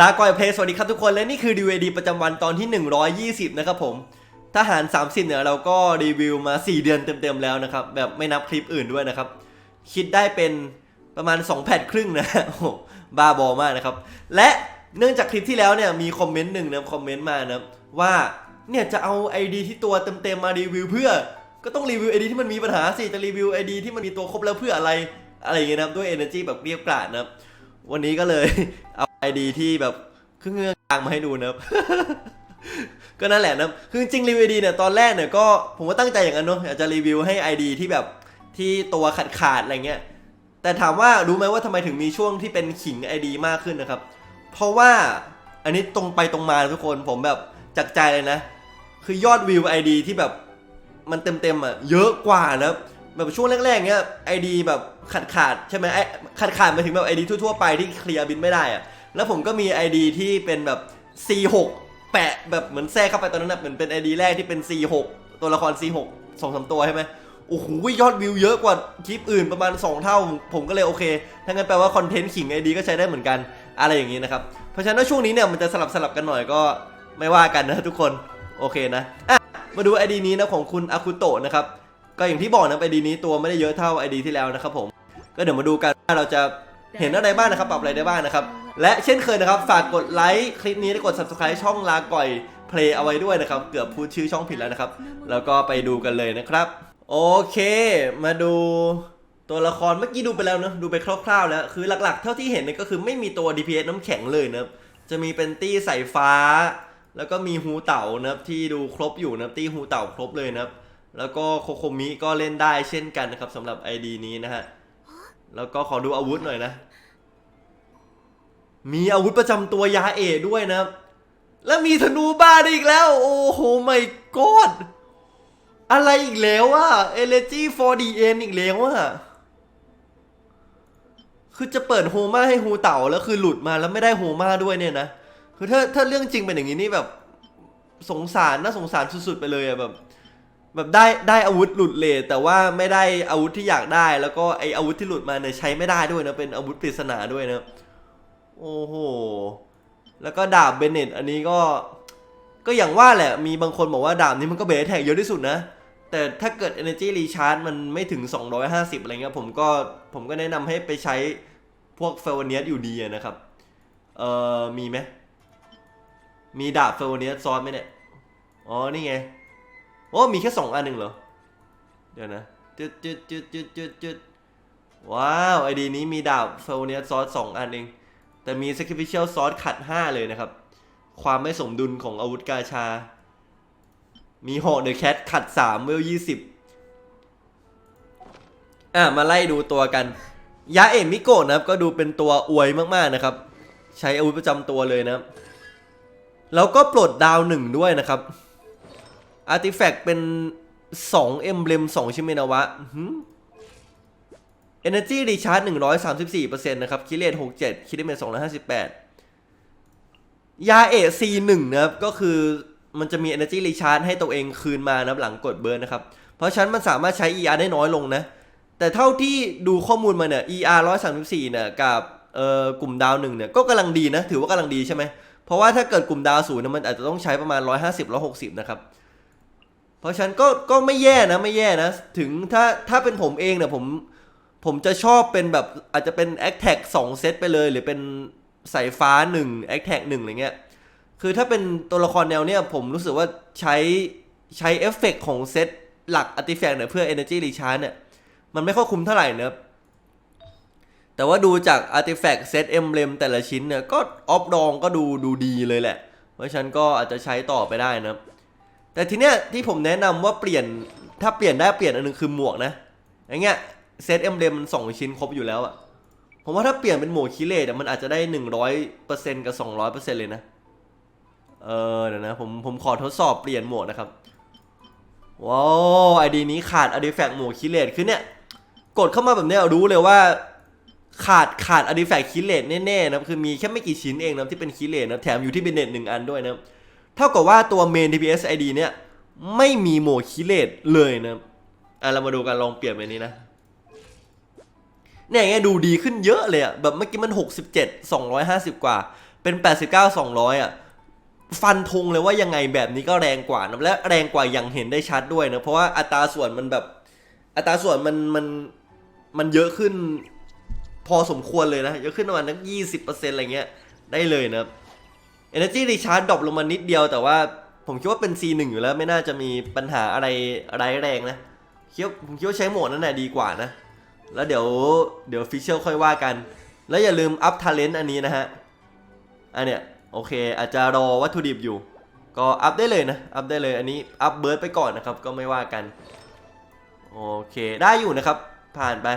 ลาก่อยเพลสวัสดีครับทุกคนและนี่คือดีเวดีประจำวันตอนที่ 120 นะครับผมทหาร 30 เนี่ยเราก็รีวิวมา 4 เดือนเต็มๆแล้วนะครับ แบบไม่นับคลิปอื่นด้วยนะครับ คิดได้เป็นประมาณ 2 แผ่นครึ่งนะโอ้บ้าบอมากนะครับ และเนื่องจากคลิปที่แล้วเนี่ยมีคอมเมนต์หนึ่งนะคอมเมนต์มานะว่าเนี่ยจะเอาไอดีที่ตัวเต็มๆมารีวิวเพื่อ ก็ต้องรีวิวไอดีที่มันมีปัญหาสิจะรีวิวไอดีที่มันมีตัวครบแล้วเพื่ออะไร อะไรอย่างเงี้ยนะครับด้วย energy แบบเรียบกราดนะครับ วันนี้ก็เลยเอาไอดีที่แบบเครื่องเงือกกลางมาให้ดูนะครับ ก็นั่นแหละนะคือจริงรีวิวดีเนี่ยตอนแรกเนี่ยก็ผมก็ตั้งใจอย่างนั้นเนาะอยากจะรีวิวให้ ID ที่แบบที่ตัวขาดขาดๆอะไรเงี้ยแต่ถามว่ารู้ไหมว่าทำไมถึงมีช่วงที่เป็นขิง ID มากขึ้นนะครับ เพราะว่าอันนี้ตรงไปตรงมาทุกคนผมแบบจากใจเลยนะ คือยอดวิว ID ที่แบบมันเต็มๆอะเยอะกว่านะ แบบช่วงแรกๆเนี้ย ID แบบขาดขาดๆใช่ไหมไอขาดขาดมาถึงแบบ ID ทั่วๆไปที่เคลียร์บินไม่ได้อะแล้วผมก็มี ID ที่เป็นแบบ C6 แปะแบบเหมือนแทรกเข้าไปตอนนั้นนะเหมือนเป็น ID แรกที่เป็น C6 ตัวละคร C6 สองสามตัวใช่ไหมโอ้โหยอดวิวเยอะกว่าคลิปอื่นประมาณ 2 เท่า ผมก็เลยโอเคถ้างั้นแปลว่าคอนเทนต์ขิง ID ก็ใช้ได้เหมือนกันอะไรอย่างนี้นะครับ เพราะฉะนั้นช่วงนี้เนี่ยมันจะสลับสลับๆกันหน่อยก็ไม่ว่ากันนะทุกคนโอเคนะอะมาดู ID นี้นะของคุณอาคุโตะนะครับ ก็อย่างที่บอกนะ ID นี้ตัวไม่ได้เยอะเท่า ID ที่แล้วนะครับผมก็เดี๋ยวมาดูกันว่าเราจะเห็นอะไรบ้างนะครับปรับอะไรได้บ้างนะครับ และเช่นเคยนะครับฝากกดไลค์คลิปนี้และกด subscribe ช่องลาก่อยเพลย์เอาไว้ด้วยนะครับ เกือบพูดชื่อช่องผิดแล้วนะครับ แล้วก็ไปดูกันเลยนะครับ โอเค มาดูตัวละครเมื่อกี้ดูไปแล้วเนอะดูไปคร่าวๆแล้ว คือหลักๆ เท่าที่เห็นเนี่ยก็คือไม่มีตัว DPS น้ำแข็งเลยนะครับจะมีเป็นตี้สายฟ้า แล้วก็มีฮูเต่านะครับที่ดูครบอยู่นะครับตี้ฮูเต่าครบเลยนะครับ แล้วก็โคโคมิก็เล่นได้เช่นกันนะครับสำหรับ ID นี้นะฮะ แล้วก็ขอดูอาวุธหน่อยนะ มีอาวุธประจำตัวยาเอด้วยนะครับ แล้วมีธนูบ้าอีกแล้ว โอ้โหไม่กอดอะไรอีกแล้วอะเอเลจี 4DN อีกแล้วอะคือจะเปิดโฮมาให้ฮูเต่าแล้วคือหลุดมาแล้วไม่ได้โฮมาด้วยเนี่ยนะ คือถ้าถ้าเรื่องจริงเป็นอย่างนี้นี่แบบ สงสารน่าสงสารสุดๆไปเลยอะแบบ แบบได้ได้อาวุธหลุดเลทแต่ว่าไม่ได้อาวุธที่อยากได้ แล้วก็ไออาวุธที่หลุดมาเนี่ยใช้ไม่ได้ด้วยนะเป็นอาวุธปริศนาด้วยนะโอ้โหแล้วก็ดาบเบเนตอันนี้ก็ก็อย่างว่าแหละมีบางคนบอกว่าดาบนี้มันก็เบสแท็กเยอะที่สุดนะ แต่ถ้าเกิด Energy Recharge มันไม่ถึง 250 อะไรเงี้ยผมก็ผมก็แนะนำให้ไปใช้พวกเฟลเนียสอยู่ดีนะครับ เอ่อ มีไหมมีดาบเฟลเนียสซ้อนไหมเนี่ย อ๋อ นี่ไง โอ้มีแค่สองอันหนึ่งเหรอ เดี๋ยวนะจุดจุดจุดจุดจุดจุดว้าวไอดีนี้มีดาบเฟลเนียซอสสองอันเอง แต่มี sacrificial ซอสขัด5เลยนะครับ ความไม่สมดุลของอาวุธกาชา มีหอกเดอะแคทขัด3เวล20อะ มาไล่ดูตัวกันยาเอมิโกะนะครับ ก็ดูเป็นตัวอวยมากๆนะครับ ใช้อาวุธประจำตัวเลยนะครับ แล้วก็ปลดดาวหนึ่งด้วยนะครับ อาร์ติแฟกต์เป็น2เอ็มเบลม2ชิเมนาวะอื้อหือ Energy Recharge 134%นะครับ คิเลต67คิดได้เป็น258ยาเอะ C1 นะครับ ก็คือมันจะมี Energy Recharge ให้ตัวเองคืนมานะครับหลังกดเบิร์นนะครับ เพราะฉะนั้นมันสามารถใช้ ER ได้น้อยลงนะ แต่เท่าที่ดูข้อมูลมาเนี่ย ER 134เนี่ยกับเอ่อกลุ่มดาวหนึ่งเนี่ยก็กำลังดีนะ ถือว่ากำลังดีใช่ไหม เพราะว่าถ้าเกิดกลุ่มดาวศูนย์เนี่ยมันอาจจะต้องใช้ประมาณ 150 160 นะครับ เพราะฉะนั้นก็ก็ไม่แย่นะไม่แย่นะ ถึงถ้าถ้าเป็นผมเองเนี่ยผมผมจะชอบเป็นแบบอาจจะเป็น a c t a c 2เซตไปเลย หรือเป็นสายฟ้า1 a c t a c 1อะไรเงี้ยคือถ้าเป็นตัวละครแนวเนี้ยผมรู้สึกว่าใช้ใช้เอฟเฟกของเซตหลัก Artifact เนี่ยเพื่อ Energy Recharge เนี่ยมันไม่ค่อยคุ้มเท่าไหร่นะแต่ว่าดูจาก Artifact เซตเอ็มเบลมแต่ละชิ้นเนี่ยก็ออฟดองก็ดูดูดีเลยแหละ เพราะฉันก็อาจจะใช้ต่อไปได้นะครับ แต่ทีเนี้ยที่ผมแนะนำว่าเปลี่ยนถ้าเปลี่ยนได้เปลี่ยนอันหนึงคือหมวกนะอย่างเงี้ยเซตเอ็มเบลมมันสองชิ้นครบอยู่แล้วอะผมว่าถ้าเปลี่ยนเป็นหมวกคิเลตมันอาจจะได้100%กับ200%เลยนะ เออเดี๋ยวนะผมผมขอทดสอบเปลี่ยนหมวกนะครับ ว้าวไอดีนี้ขาดอ r t ิแฟกหมวกคิเลตคือเนี่ย กดเข้ามาแบบเนี้ยรู้เลยว่า ขาดขาดอ r t ิแฟกคิเลตแน่ๆนะคือมีแค่ไม่กี่ชิ้นเองนะที่เป็นคิเลตนะแถมอยู่ที่เบเน็ตหนึ่งอันด้วยนะครับ เท่ากับว่าตัวเมน DPS ID เนี่ย ไม่มีหมวกคิเลตเลยนะอะเรามาดูกันลองเปลี่ยนไปนี้นะ เนี่ยไงดูดีขึ้นเยอะเลยอะแบบเมื่อกี้มัน 67 250 กว่า เป็น 89 200อะฟันธงเลยว่ายังไงแบบนี้ก็แรงกว่านะและแรงกว่าอย่างเห็นได้ชัดด้วยนะเพราะว่าอัตราส่วนมันแบบ อัตราส่วนมันมันมันเยอะขึ้นพอสมควรเลยนะ เยอะขึ้นประมาณนักยี่สิบเปอร์เซ็นต์อะไรเงี้ยได้เลยนะครับ Energy Recharge ดรอปลงมานิดเดียวแต่ว่าผมคิดว่าเป็น C1 อยู่แล้วไม่น่าจะมีปัญหาอะไรร้ายแรงนะคิดว่าผมคิดว่าใช้โหมดนั้นน่ะดีกว่านะ แล้วเดี๋ยวเดี๋ยวฟิชเชอร์ค่อยว่ากัน แล้วอย่าลืมอัพท l เลนต์อันนี้นะฮะ อันเนี้ยโอเค อาจจะรอวัตถุดิบอยู่ ก็อัพได้เลยนะ อัพได้เลยอันนี้อัพเบิร์ดไปก่อนนะครับ ก็ไม่ว่ากัน โอเคได้อยู่นะครับ ผ่านไป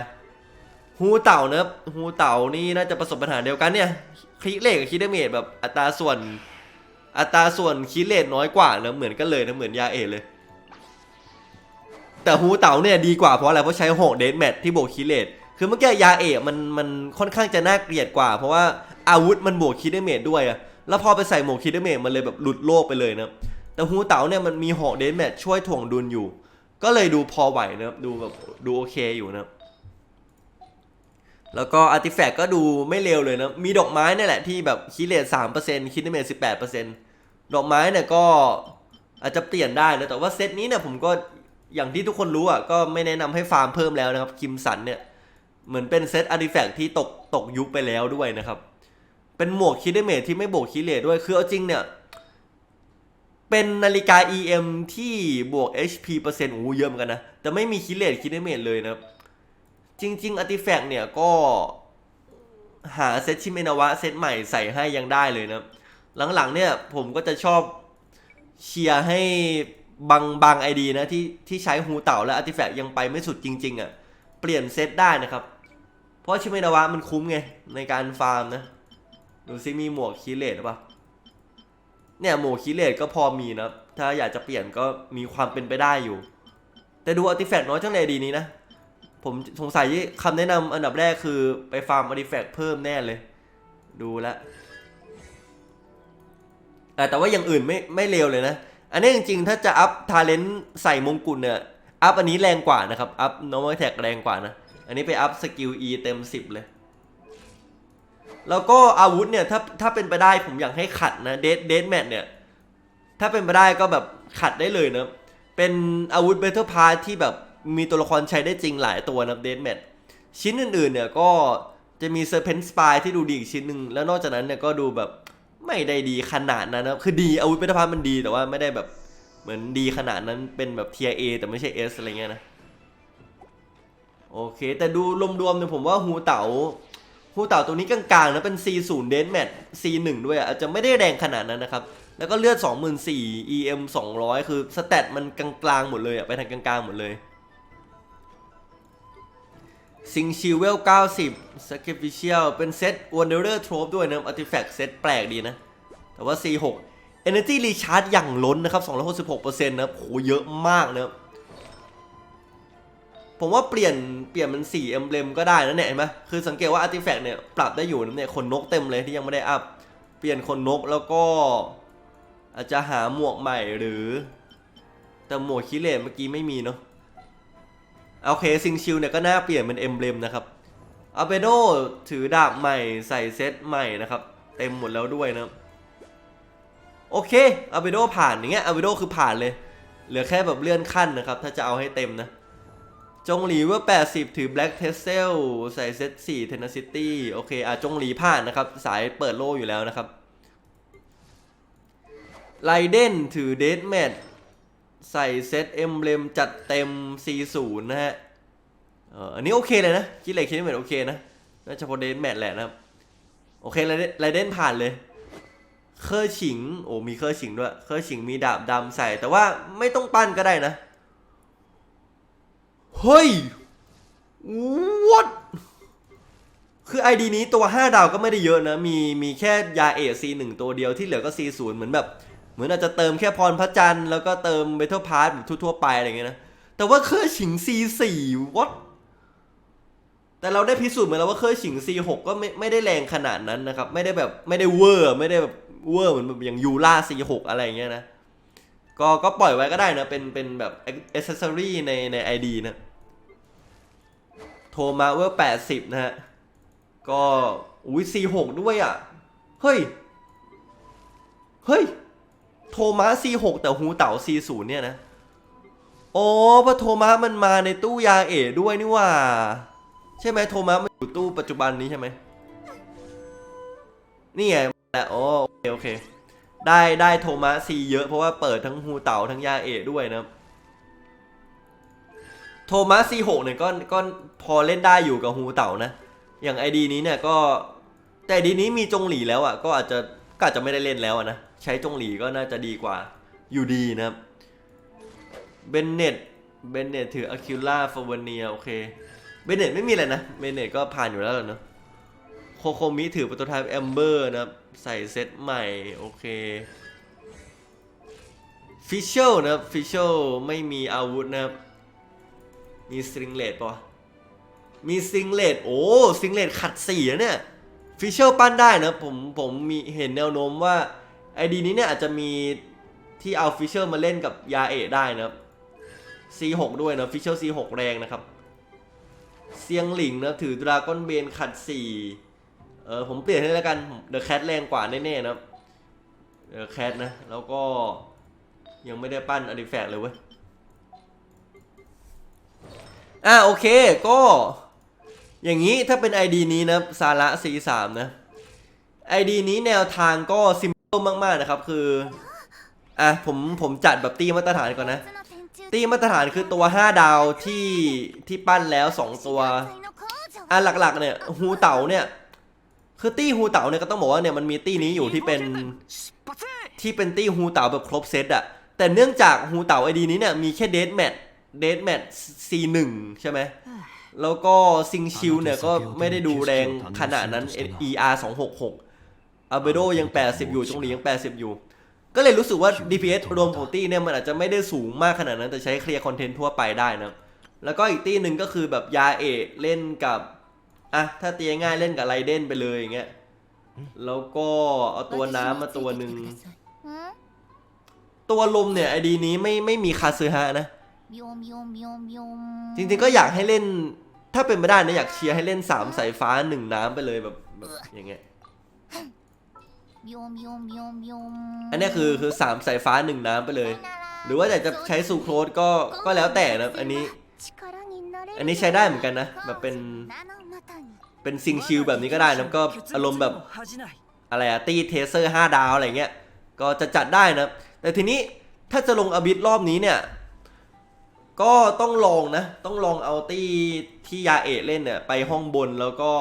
ฮูเต่าเนอะฮูเต่านี่น่าจะประสบปัญหาเดียวกันเนี่ยคลิกเลทกับคิดเดเมจแบบอัตราส่วน อัตราส่วนคิดเลทน้อยกว่าเนอะเหมือนกันเลยนะเหมือนยาเอเลย แต่ฮูเต่าเนี่ยดีกว่าเพราะอะไรเพราะใช้หกเดนแมทที่บวกคิดเลทคือเมื่อกี้ยาเอะมันมันค่อนข้างจะน่าเกลียดกว่า เพราะว่าอาวุธมันบวกคิดเดเมจด้วยอะแล้วพอไปใส่หมวกคิดเดเมจมันเลยแบบหลุดโลกไปเลยนะแต่ฮูเต่าเนี่ยมันมีหกเดนแมทช่วยถ่วงดุลอยู่ ก็เลยดูพอไหวนะครับดูแบบดูโอเคอยู่นะครับ แล้วก็อาร์ติแฟกต์ก็ดูไม่เลวเลยนะ มีดอกไม้นี่แหละที่แบบคิดเลทสามเปอร์เซ็นต์คิดเมทสิบแปดเปอร์เซ็นต์ดอกไม้เนี่ยก็อาจจะเปลี่ยนได้นะแต่ว่าเซตนี้เนี่ยผมก็อย่างที่ทุกคนรู้อะก็ไม่แนะนำให้ฟาร์มเพิ่มแล้วนะครับคิมสันเนี่ยเหมือนเป็นเซตอาร์ติแฟกต์ที่ตกตกยุคไปแล้วด้วยนะครับ เป็นหมวกคิดเมทที่ไม่บวกคิดเลทด้วยคือเอาจริงเนี่ยเป็นนาฬิกา EM ที่บวก HP เปอร์เซ็นต์โอ้เยอะเหมือนกันนะ แต่ไม่มีคิดเลทคิดเมทเลยนะครับ จริงๆ a r t i f a c t เนี่ยก็หาเซตชิเมนาวะเซตใหม่ใส่ให้ยังได้เลยนะ หลังๆเนี่ยผมก็จะชอบเชียร์ให้บางบางไอดีนะที่ที่ใช้ฮูเต่าและ a r t i f a c t ยังไปไม่สุดจริง ๆอะ่ะ เปลี่ยนเซตได้นะครับ เพราะชิเมนาวะมันคุ้มไง ในการฟาร์มนะ ดูซิมีหมวกคีเลตหรือเปล่าเนี่ยหมวกคีเลตก็พอมีนะ ถ้าอยากจะเปลี่ยนก็มีความเป็นไปได้อยู่ แต่ดู a r t i f a c t น้อยจังเลยดีนี้นะ ผมสงสัยคำแนะนำอันดับแรกคือไปฟาร์มอาร์ติแฟกเพิ่มแน่เลย ดูแลวอะแต่ว่าอย่างอื่นไม่ไม่เลวเลยนะ อันนี้จริงๆ ถ้าจะอัพทาเลนต์ใส่มงกุฎเนี่ย อัพอันนี้แรงกว่านะครับ อัพ normal attack แรงกว่านะ อันนี้ไปอัพสกิล E เต็ม 10 เลย แล้วก็อาวุธเนี่ย ถ้าถ้าเป็นไปได้ผมอยากให้ขัดนะเดดเดดแมทเนี่ย ถ้าเป็นไปได้ก็แบบขัดได้เลยนะ เป็นอาวุธเบเทอร์พาร์ที่แบบ มีตัวละครใช้ได้จริงหลายตัวนะเดนแมทชิ้นอื่นๆเนี่ยก็จะมีเซอร์เพนสปายที่ดูดีอีกชิ้นหนึ่งแล้วนอกจากนั้นเนี่ยก็ดูแบบไม่ได้ดีขนาดนั้นนะคือดีอาวุธเบเทอร์พาร์มันดีแต่ว่าไม่ได้แบบเหมือนดีขนาดนั้นเป็นแบบเทียเอแต่ไม่ใช่ S อสอะไรเงี้ยนะ โอเค แต่ดูรวมๆเนี่ยผมว่าฮูเต๋าฮูเต๋าตัวนี้กลางๆนะเป็น C0 เดนแมท C1 ด้วยอะอาจจะไม่ได้แรงขนาดนั้นนะครับ แล้วก็เลือด 24,000 EM 200 คือสเตตมันกลางๆหมดเลยอะไปทางกลางๆหมดเลย ซิงชิเวล 90 Sacrificial เป็นเซต Wanderer Trope ด้วยนะครับ Artifact เซตแปลกดีนะ แต่ว่า C6 Energy Recharge อย่างล้นนะครับ 266%นะโหเยอะมากนะผมว่าเปลี่ยนเปลี่ยนเป็นสีเอ็มเบลมก็ได้นะเนี่ยเห็นไหมคือสังเกตว่า Artifact เนี่ยปรับได้อยู่นะเนี่ยขนนกเต็มเลยที่ยังไม่ได้อัพ เปลี่ยนขนนกแล้วก็ อาจจะหาหมวกใหม่หรือ แต่หมวกคิเลตเมื่อกี้ไม่มีเนาะ โอเคซิงชิลเนี่ยก็น่าเปลี่ยนเป็นเอ็มเบลมนะครับอาเบโดถือดาบใหม่ใส่เซตใหม่นะครับ เต็มหมดแล้วด้วยนะโอเคอาเบโดผ่านอย่างเงี้ยอาเบโดคือผ่านเลย เหลือแค่แบบเลื่อนขั้นนะครับ ถ้าจะเอาให้เต็มนะ จงหลีว่า 80 ถือ Black t e s s e l ใส่เซต4 Tenacity โอเคอะจงหลีผ่านนะครับ สายเปิดโล่อยู่แล้วนะครับไลเดนถือเดดแมท ใส่เซตเอ็มเลมจัดเต็ม C0 นะฮะอันนี้โอเคเลยนะ คิดเลยคิดเหมือนโอเคนะ น่าจะพอเดนแมทแหละนะครับ โอเคไรเดนไรเดนผ่านเลยเคอร์ฉิง โอ้มีเคอร์ฉิงด้วย เคอร์ฉิงมีดาบดำใส่ แต่ว่าไม่ต้องปั้นก็ได้นะ เฮ้ย what คือ ID นี้ตัว 5 ดาวก็ไม่ได้เยอะนะ มีมีแค่ยาเอ C1 ตัวเดียวที่เหลือก็ C0 เหมือนแบบ มือนอาจจะเติมแค่พรพระจันทร์แล้วก็เติมเบทเทิลพาร์ทแบบทั่วๆไปอะไรเงี้ยนะ แต่ว่าเครือฉิง C4 what แต่เราได้พิสูจน์มาแล้วว่าเครือฉิง C6 ก็ไม่ไม่ได้แรงขนาดนั้นนะครับ ไม่ได้แบบไม่ได้เวอร์ ไม่ได้แบบเวอร์เหมือนแบบอย่างยูล่า C6 อะไรเงี้ยนะ ก็ก็ปล่อยไว้ก็ได้นะ เป็นเป็นแบบ accessory ในใน ID นะโทมาเวอร์แปดสิบนะฮะ ก็อุ้ยสี่หกด้วยอะ เฮ้ย เฮ้ย โทมัส C6 แต่ฮูเต่า C0 เนี่ยนะอ๋อเพระโทมัสมันมาในตู้ยาเอด้วยนี่ว่า ใช่ไหมโทมัสมันอยู่ตู้ปัจจุบันนี้ใช่ไหมนี่ไงแหละอ๋อโอเคโอเค ได้ได้โทมัส C เยอะเพราะว่าเปิดทั้งฮูเต่าทั้งยาเอด้วยนะโทมัส C6 เนี่ยก็ก็พอเล่นได้อยู่กับฮูเต่านะ อย่างไอดีนี้เนี่ยก็แต่ดีนี้มีจงหลีแล้วอะก็อาจจะก็อาจจะไม่ได้เล่นแล้วนะ ใช้จงหลีก็น่าจะดีกว่าอยู่ดีนะครับเบนเน็ตเบนเน็ตถืออะคิล่าฟาวเนียโอเคเบนเน็ตไม่มีอะไรนะเบนเน็ตก็ผ่านอยู่แล้วล่ะเนอะโคโคมิถือโปรโตไทป์แอมเบอร์นะครับใส่เซตใหม่ โอเคฟิชเชลนะครับฟิชเชลไม่มีอาวุธนะครับ มีสตริงเลดปะมีสตริงเลดโอ้สตริงเลดขัดสีเนี่ยฟิชเชลปั้นได้นะผมผมมีเห็นแนวโน้มว่า ไอดีนี้เนี่ยอาจจะมีที่เอาฟิชเชลมาเล่นกับยาเอได้นะครับ C6 ด้วยนะฟิชเชล C6 แรงนะครับเซียงหลิงนะถือดราก้อนเบนขัดสี่เออผมเปลี่ยนให้แล้วกันเดอะแคทแรงกว่าแน่ๆนะครับเดอะแคทนะ แล้วก็ยังไม่ได้ปั้นอดิแฟกเลยเว้ยอะโอเคก็ อย่างนี้ถ้าเป็น ID นี้นะซาระ C3 นะ ID นี้แนวทางก็ซิม เปิลมากๆนะครับคืออะผมผมจัดแบบตีมาตรฐานก่อนนะ ตีมาตรฐานคือตัว 5 ดาวที่ที่ปั้นแล้ว 2 ตัวอะหลักๆ เนี่ยฮูเต่าเนี่ยคือตี้ฮูเต่าเนี่ยก็ต้องบอกว่าเนี่ยมันมีตี้นี้อยู่ที่เป็นที่เป็นตี้ฮูเต่าแบบครบเซตอะแต่เนื่องจากฮูเต่าไอดีนี้เนี่ยมีแค่เดทแมทเดทแมท C1 ใช่ไหมแล้วก็ซิงชิลเนี่ยก็ไม่ได้ดูแรงขนาดนั้น ER 266 อาเบโดยัง 80 อยู่จงหลียัง 80 อยู่ ก็เลยรู้สึกว่า DPS รวมของตี้เนี่ยมันอาจจะไม่ได้สูงมากขนาดนั้น แต่ใช้เคลียร์คอนเทนต์ทั่วไปได้นะแล้วก็อีกตี้หนึ่งก็คือแบบยาเอะเล่นกับอะถ้าตีง่ายๆเล่นกับไรเดนไปเลยอย่างเงี้ยแล้วก็เอาตัวน้ำมาตัวหนึ่งตัวลมเนี่ยไอดีนี้ไม่ไม่มีคาซึฮะนะจริงๆก็อยากให้เล่น ถ้าเป็นไม่ได้นะอยากเชียร์ให้เล่นสามสายฟ้าหนึ่งน้ำไปเลยแบบแบบอย่างเงี้ย อันเนี้ยคือคือสามสายฟ้าหนึ่งน้ำไปเลย หรือว่าอยากจะใช้ซูโครสก็ก็แล้วแต่นะอันนี้ อันนี้ใช้ได้เหมือนกันนะแบบเป็นเป็นซิงชิลแบบนี้ก็ได้นะก็อารมณ์แบบอะไรอะตีเทเซอร์5ดาวอะไรเงี้ยก็จะจัดได้นะ แต่ทีนี้ถ้าจะลงอบิดรอบนี้เนี่ย ก็ต้องลองนะ ต้องลองเอาตี้ที่ยาเอะเล่นเนี่ยไปห้องบนแล้วก็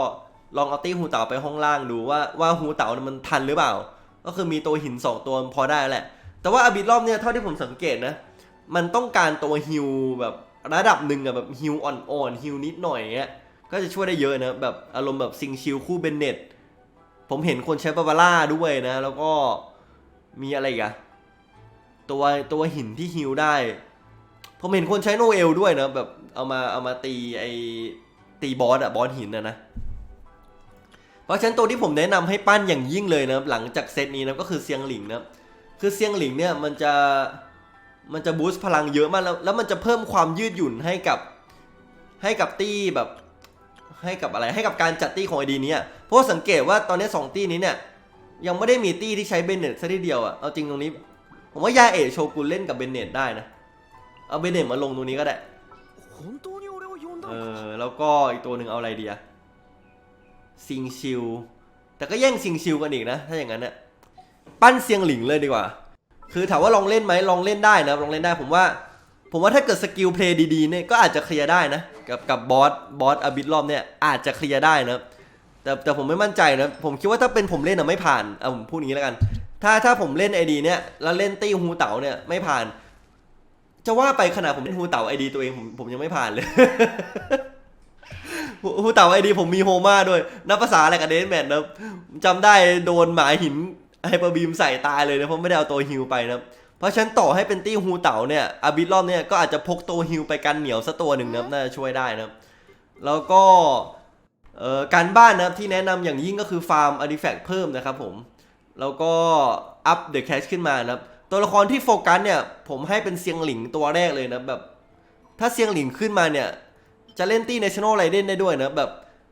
ลองเอาตี้ฮูเต่าไปห้องล่างดูว่าว่าฮูเต่ามันทันหรือเปล่า ก็คือมีตัวหิน 2 ตัวพอได้แหละ แต่ว่าอบิดรอบเนี่ยเท่าที่ผมสังเกตนะ มันต้องการตัวฮิลแบบระดับหนึ่งอะแบบฮิลอ่อนๆฮิลนิดหน่อยเงี้ย ก็จะช่วยได้เยอะนะแบบอารมณ์แบบซิงชิลคู่เบนเน็ตผมเห็นคนใช้บาบาร่าด้วยนะ แล้วก็มีอะไรกอะตัวตัวหินที่ฮิลได้ ผมเห็นคนใช้โนเอลด้วยนะแบบเอามาเอามาตีไอตีบอสอะบอสหินอะนะ เพราะฉะนั้นตัวที่ผมแนะนำให้ปั้นอย่างยิ่งเลยนะหลังจากเซตนี้นะก็คือเซียงหลิงนะคือเซียงหลิงเนี่ยมันจะมันจะบูสต์พลังเยอะมากแล้วแล้วมันจะเพิ่มความยืดหยุ่นให้กับให้กับตี้แบบให้กับอะไรให้กับการจัดตี้ของไอดีนี้อะเพราะว่าสังเกตว่าตอนนี้สองตี้นี้เนี่ยยังไม่ได้มีตี้ที่ใช้เบนเน็ตซะทีเดียวอะเอาจริงตรงนี้ ผมว่ายาเอะโชกุนเล่นกับเบนเน็ตได้นะ เอาเบนเน็ตมาลงตรงนี้ก็ได้เออแล้วก็อีกตัวหนึ่งเอาอะไรดีอะ ซิงชิลแต่ก็แย่งซิงชิลกันอีกนะ ถ้าอย่างนั้นเนี่ยปั้นเซียงหลิงเลยดีกว่า คือถามว่าลองเล่นไหมลองเล่นได้นะลองเล่นได้ผมว่า ผมว่าถ้าเกิดสกิลเพลย์ดีๆเนี่ยก็อาจจะเคลียร์ได้นะ กับกับบอสบอสอบิทรอบเนี่ยอาจจะเคลียร์ได้นะ แต่แต่ผมไม่มั่นใจนะ ผมคิดว่าถ้าเป็นผมเล่นอะไม่ผ่านเอาผมพูดอย่างนี้แล้วกัน ถ้าถ้าผมเล่นไอดีเนี่ยแล้วเล่นตี้ฮูเต๋าเนี่ยไม่ผ่าน จะว่าไปขนาดผมเล่นฮูเต๋าไอดีตัวเองผมผมยังไม่ผ่านเลย ฮูฮูเต๋าไอดีผมมีโฮมาด้วยนับภาษาอะไรกับเดนแมนนะจำได้โดนหมาหินไฮเปอร์บีมใส่ตายเลยนะเพราะไม่ได้เอาตัวฮิวไปนะเพราะฉะนันต่อให้เป็นตี้ฮูเต๋าเนี่ยอาบิทรอบเนี่ยก็อาจจะพกตัวฮิวไปกันเหนียวสักตัวหนึ่งนะน่าจะช่วยได้นะแล้วก็การบ้านนะครับที่แนะนำอย่างยิ่งก็คือฟาร์มอาร์ติแฟกต์เพิ่มนะครับผม แล้วก็อัพเดอะแคชขึ้นมานะครับ ตัวละครที่โฟกัสเนี่ย ผมให้เป็นเซียงหลิงตัวแรกเลยนะแบบ ถ้าเซียงหลิงขึ้นมาเนี่ย จะเล่นตี้ national อะไรเด้นได้ด้วยนะแบบ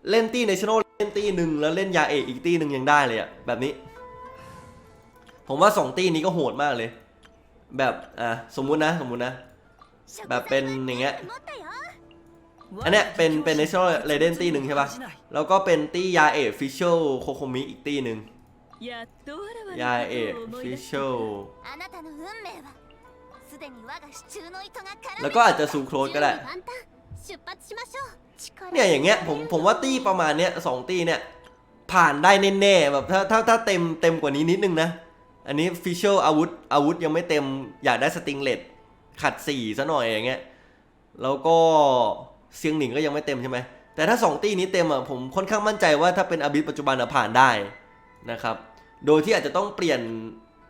เล่นตี้ national เล่นตี้หนึ่งแล้วเล่นยาเอกอีกตี้หนึ่งยังได้เลยอะแบบนี้ ผมว่าสองตี้นี้ก็โหดมากเลย แบบอะสมมุตินะสมมุตินะ แบบเป็นอย่างเงี้ยอันเนี้ยเป็นเป็น national เลเดนตี้หนึ่งใช่ป่ะแล้วก็เป็นตี้ยาเอกฟิชเชลโคโคมิอีกตี้หนึ่งยาเอกฟิชเชลแล้วก็อาจจะซูโครสก็ได้ เนี่ยอย่างเงี้ยผมผมว่าตี้ประมาณเนี้ยสองตี้เนี่ย ผ่านได้แน่ๆแบบถ้าถ้าถ้าเต็มเต็มกว่านี้นิดนึงนะ อันนี้ฟิชเชลอาวุธอาวุธยังไม่เต็มอยากได้สติงเลตขัดสี่ซะหน่อยอย่างเงี้ยแล้วก็เซียงหนิงก็ยังไม่เต็มใช่ไหมแต่ถ้าสองตี้นี้เต็มอะผมค่อนข้างมั่นใจว่าถ้าเป็นอบิสปัจจุบันอะผ่านได้นะครับ โดยที่อาจจะต้องเปลี่ยน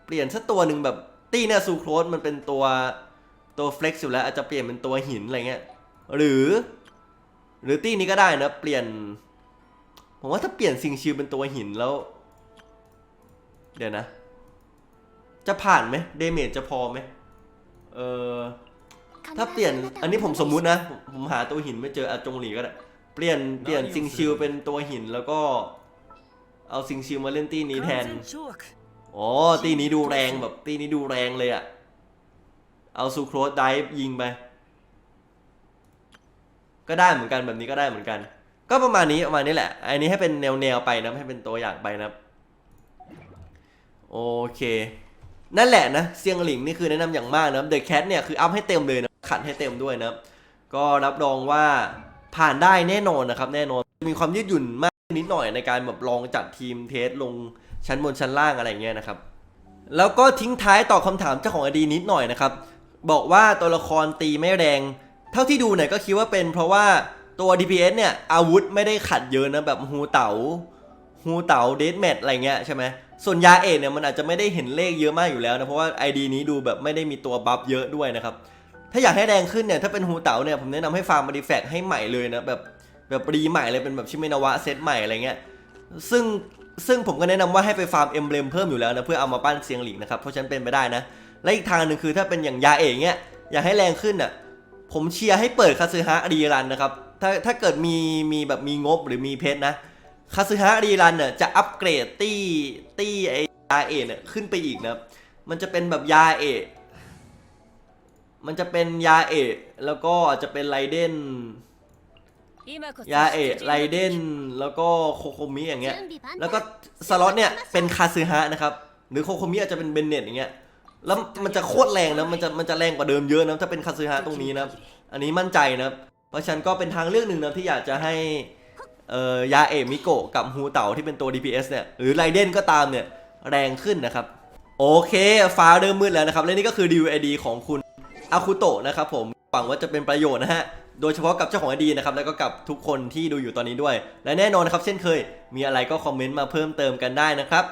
เปลี่ยนสักตัวหนึ่งแบบตี้เนี่ยซูโครสมันเป็นตัวตัวเฟล็กซ์อยู่แล้วอาจจะเปลี่ยนเป็นตัวหินอะไรเงี้ย หรือ หรือตี้นี้ก็ได้นะ เปลี่ยน ผมว่าถ้าเปลี่ยนซิงชิวเป็นตัวหินแล้ว เดี๋ยวนะ จะผ่านไหมเดเมจจะพอไหมเออถ้าเปลี่ยนอันนี้ผมสมมุตินะผมผมหาตัวหินไม่เจออาจงหลีก็ได้ เปลี่ยนเปลี่ยนซิงชิวเป็นตัวหินแล้วก็ เอาซิงชิวมาเล่นตี้นี้แทนอ๋อตีนี้ดูแรงแบบตีนี้ดูแรงเลยอะเอาซูโครสไดฟ์ยิงไป ก็ได้เหมือนกันแบบนี้ก็ได้เหมือนกัน ก็ประมาณนี้ประมาณนี้แหละ อันนี้ให้เป็นแนวแนวๆไปนะให้เป็นตัวอย่างไปนะโอเค นั่นแหละนะเซียงหลิงนี่คือแนะนำอย่างมากนะเดอะแคทเนี่ยคืออัพให้เต็มเลยนะขัดให้เต็มด้วยนะก็รับรองว่าผ่านได้แน่นอนนะครับ แน่นอนมีความยืดหยุ่นมากนิดหน่อยในการแบบลองจัดทีมเทสลงชั้นบนชั้นล่างอะไรอย่างเงี้ยนะครับแล้วก็ทิ้งท้ายตอบคำถามเจ้าของอดีนิดหน่อยนะครับ บอกว่าตัวละครตีไม่แรง เท่าที่ดูเนี่ยก็คิดว่าเป็นเพราะว่าตัว DPS เนี่ยอาวุธไม่ได้ขัดเยอะนะแบบฮูเต๋าฮูเต๋าเดดแมทอะไรเงี้ยใช่ไหมส่วนยาเอกเนี่ยมันอาจจะไม่ได้เห็นเลขเยอะมากอยู่แล้วนะเพราะว่า ID นี้ดูแบบไม่ได้มีตัวบัฟเยอะด้วยนะครับถ้าอยากให้แรงขึ้นเนี่ยถ้าเป็นฮูเต๋าเนี่ยผมแนะนำให้ฟาร์มมาดิแฟกให้ใหม่เลยนะแบบแบบรีใหม่เลยเป็นแบบชิเมนาวะเซตใหม่อะไรเงี้ยซึ่งซึ่งผมก็แนะนำว่าให้ไปฟาร์มเอ็มเบลมเพิ่มอยู่แล้วนะเพื่อเอามาปั้นเซียงหลิงนะครับเพราะฉะนั้นเป็นไปได้นะและอีกทางหนึ่งคือถ้าเป็นอย่างยาเอกเนี่ยอยากให้แรงขึ้นอะ ผมเชียร์ให้เปิดคาซึฮะรีรันนะครับ ถ้าถ้าเกิดมีมีแบบมีงบหรือมีเพชรนะ คาซึฮะรีรันเนี่ยจะอัปเกรดตี้ตี้ไอยาเอเนี่ยขึ้นไปอีกนะมันจะเป็นแบบยาเอ มันจะเป็นยาเอ แล้วก็จะเป็นไรเดนยาเอะไรเดนแล้วก็โคโคมิอย่างเงี้ย แล้วก็สล็อตเนี่ยเป็นคาซึฮะนะครับ หรือโคโคมิอาจจะเป็นเบนเน็ตอย่างเงี้ย แล้วมันจะโคตรแรงนะมันจะมันจะแรงกว่าเดิมเยอะนะถ้าเป็นคาซึฮะตรงนี้นะอันนี้มั่นใจนะเพราะฉะนันก็เป็นทางเลือกหนึ่งนะที่อยากจะให้เอ่อยาเอะมิโกะกับฮูเต่าที่เป็นตัว DPS เนี่ยหรือไรเดนก็ตามเนี่ยแรงขึ้นนะครับ โอเคฟ้าเริ่มมืดแล้วนะครับ และนี่ก็คือ DUID ของคุณอาคุโตะนะครับผมหวังว่าจะเป็นประโยชน์นะฮะโดยเฉพาะกับเจ้าของไอดีนะครับ แล้วก็กับทุกคนที่ดูอยู่ตอนนี้ด้วย และแน่นอนนะครับ เช่นเคย มีอะไรก็คอมเมนต์มาเพิ่มเติมกันได้นะครับ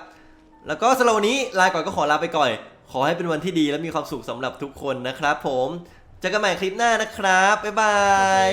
แล้วก็สำหรับวันนี้ลาก่อนก็ขอลาไปก่อน ขอให้เป็นวันที่ดีและมีความสุขสำหรับทุกคนนะครับผมเจอกันใหม่คลิปหน้านะครับ บ๊ายบาย